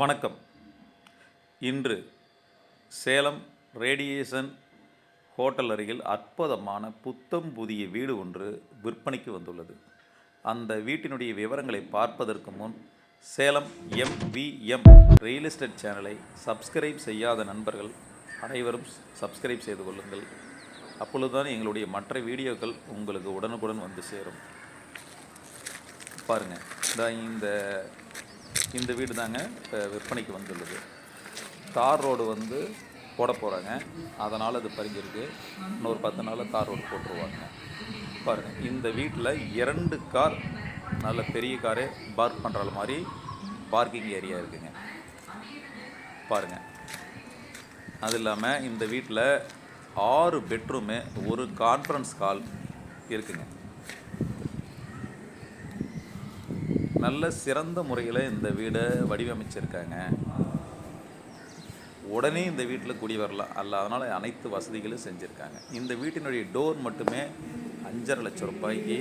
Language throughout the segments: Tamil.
வணக்கம். இன்று சேலம் ரேடியேஷன் ஹோட்டல் அருகில் அற்புதமான புத்தம் புதிய வீடு ஒன்று விற்பனைக்கு வந்துள்ளது. அந்த வீட்டினுடைய விவரங்களை பார்ப்பதற்கு முன் சேலம் எம்விஎம் ரியல் எஸ்டேட் சேனலை சப்ஸ்கிரைப் செய்யாத நண்பர்கள் அனைவரும் சப்ஸ்கிரைப் செய்து கொள்ளுங்கள். அப்பொழுதுதான் எங்களுடைய மற்ற வீடியோக்கள் உங்களுக்கு உடனுக்குடன் வந்து சேரும். பாருங்கள் இந்த இந்த வீடு தாங்க இப்போ விற்பனைக்கு வந்துள்ளது. தார் ரோடு வந்து போட போகிறாங்க அதனால் அது பறிஞ்சிருக்கு. இன்னொரு பத்து நாளில் தார் ரோடு போட்டுருவாங்க. பாருங்கள் இந்த வீட்டில் இரண்டு கார் நல்ல பெரிய காரே பார்க் பண்ணுற மாதிரி பார்க்கிங் ஏரியா இருக்குங்க. பாருங்கள் அது இல்லாமல் இந்த வீட்டில் ஆறு பெட்ரூமு ஒரு கான்ஃபரன்ஸ் ஹால் இருக்குங்க. நல்ல சிறந்த முறையில் இந்த வீடை வடிவமைச்சிருக்காங்க. உடனே இந்த வீட்டில் குடி வரலாம் அல்ல அதனால் அனைத்து வசதிகளும் செஞ்சுருக்காங்க. இந்த வீட்டினுடைய டோர் மட்டுமே அஞ்சரை லட்சம் ரூபாய்க்கு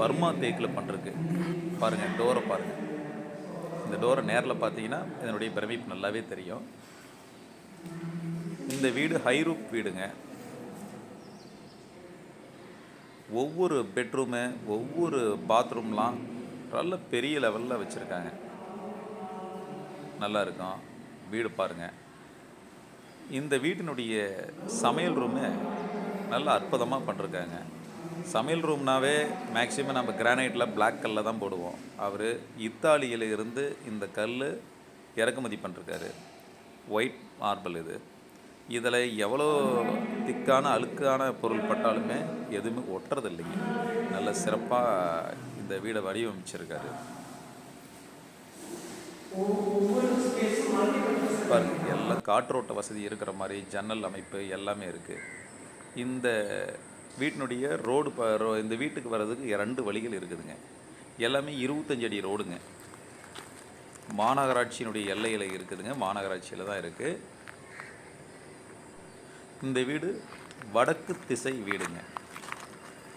பர்மா தேக்கில் பண்ணுறக்கு பாருங்கள் டோரை பாருங்கள் இந்த டோரை நேரில் பார்த்தீங்கன்னா இதனுடைய பிரமிப்பு நல்லாவே தெரியும். இந்த வீடு ஹைரூப் வீடுங்க. ஒவ்வொரு பெட்ரூமு ஒவ்வொரு பாத்ரூம்லாம் நல்ல பெரிய லெவலில் வச்சுருக்காங்க. நல்லா இருக்கும். வீடு பாருங்கள் இந்த வீட்டினுடைய சமையல் ரூமு நல்ல அற்புதமாக பண்ணிருக்காங்க. சமையல் ரூம்னாவே மேக்ஸிமம் நம்ம கிரானைட்டில் பிளாக் கல்லில் தான் போடுவோம். அவர் இத்தாலியில் இருந்து இந்த கல் இறக்குமதி பண்ணிருக்காரு. ஒயிட் மார்பிள் இது. இதில் எவ்வளோ திக்கான அழுக்கான பொருள் பட்டாலுமே எதுவுமே ஒட்டுறது இல்லைங்க நல்ல சிறப்பாக இந்த வீடை வடிவமைச்சிருக்காரு. பாருங்க எல்லாம் காற்றோட்ட வசதி இருக்கிற மாதிரி ஜன்னல் அமைப்பு எல்லாமே இருக்குது இந்த வீட்டினுடைய ரோடு ப ரோ- இந்த வீட்டுக்கு வர்றதுக்கு இரண்டு வழிகள் இருக்குதுங்க. எல்லாமே இருபத்தஞ்சு அடி ரோடுங்க. மாநகராட்சியினுடைய எல்லையில் இருக்குதுங்க. மாநகராட்சியில் தான் இருக்குது இந்த வீடு வடக்கு திசை வீடுங்க.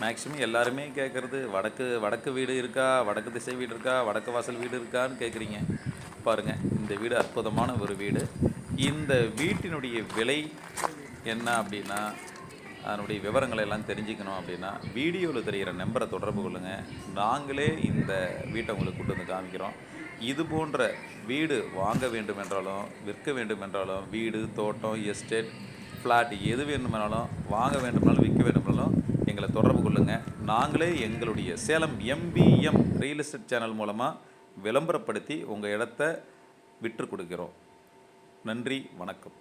மேக்ஸிமம் எல்லாருமே கேட்குறது வடக்கு வடக்கு வீடு இருக்கா வடக்கு திசை வீடு இருக்கா வடக்கு வாசல் வீடு இருக்கான்னு கேட்குறீங்க பாருங்கள் இந்த வீடு அற்புதமான ஒரு வீடு. இந்த வீட்டினுடைய விலை என்ன அப்படின்னா அதனுடைய விவரங்களை எல்லாம் தெரிஞ்சுக்கணும் அப்படின்னா வீடியோவில் தெரிகிற நம்பரை தொடர்பு கொள்ளுங்கள் நாங்களே இந்த வீட்டை உங்களுக்கு கொண்டு வந்து காமிக்கிறோம். இது போன்ற வீடு வாங்க வேண்டும் என்றாலும் விற்க வேண்டும் என்றாலும் வீடு தோட்டம் எஸ்டேட் ஃப்ளாட் எது வேண்டுமானாலும் வாங்க வேண்டுமானாலும் விற்க வேண்டுமானாலும் எங்களை தொடர்பு கொள்ளுங்கள் நாங்களே எங்களுடைய Salem MBM real estate channel மூலமாக விளம்பரப்படுத்தி உங்கள் இடத்த விற்று கொடுக்கிறோம். நன்றி வணக்கம்.